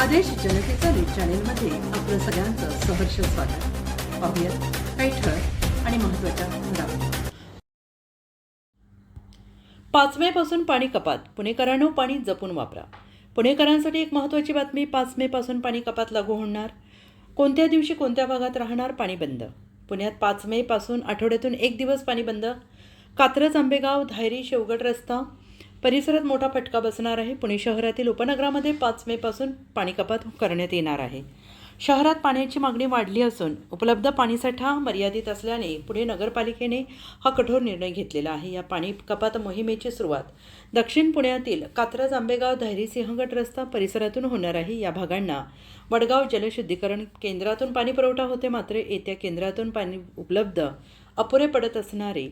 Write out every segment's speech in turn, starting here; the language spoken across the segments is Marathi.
आदेश जनतेचा न्यूज चॅनेलमध्ये आपलं सगळ्यांचं सहर्ष स्वागत. पाहूयात काही ठळक आणि महत्त्वाच्या घडामोडी. पाच मे पासून पाणी कपात. पुणेकरांनो पाणी जपून वापरा. पुणेकरांसाठी एक महत्त्वाची बातमी पाच मे पासून पाणी कपात लागू होणार. कोणत्या दिवशी कोणत्या भागात राहणार पाणी बंद? पुण्यात पाच मे पासून आठवड्यातून एक दिवस पाणी बंद. कात्रज आंबेगाव धायरी शेवगट रस्ता परिसरात मोठा फटका बसणार आहे. पुणे शहरातील उपनगरामध्ये पाच मेपासून पाणी कपात करण्यात येणार आहे. शहरात पाण्याची मागणी वाढली असून उपलब्ध पाणीसाठा मर्यादित असल्याने पुणे नगरपालिकेने हा कठोर निर्णय घेतलेला आहे. या पाणी कपात मोहिमेची सुरुवात दक्षिण पुण्यातील कात्रज आंबेगाव धैरी सिंहगड रस्ता परिसरातून होणार आहे. या भागांना वडगाव जलशुद्धीकरण केंद्रातून पाणी पुरवठा होते. मात्र येत्या केंद्रातून पाणी उपलब्ध अपुरे पडत असणारे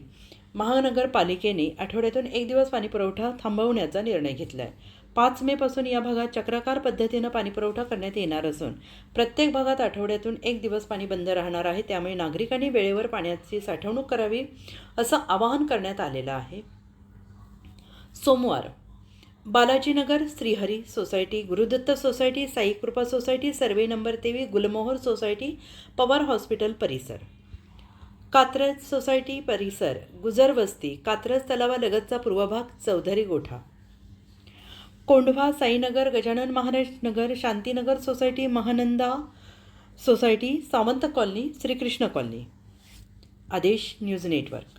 महानगरपालिकेने आठवड्यातून एक दिवस पाणीपुरवठा थांबवण्याचा निर्णय घेतला आहे पाच मेपासून या भागात चक्राकार पद्धतीनं पाणीपुरवठा करण्यात येणार असून प्रत्येक भागात आठवड्यातून एक दिवस पाणी बंद राहणार आहे त्यामुळे नागरिकांनी वेळेवर पाण्याची साठवणूक करावी असं आवाहन करण्यात आलेलं आहे. सोमवार Balajinagar Shrihari society Gurudatta society Saikrupa society survey number तेवीस गुलमोहर सोसायटी पवार हॉस्पिटल परिसर. कात्रज सोसायटी परिसर गुजर वस्ती कात्रज तलावालगतचा पूर्व भाग चौधरी गोठा. Kondhwa Sainagar Gajanan Maharaj Nagar Shantinagar society Mahananda society Sawant colony Shrikrishna colony. Aadesh news network.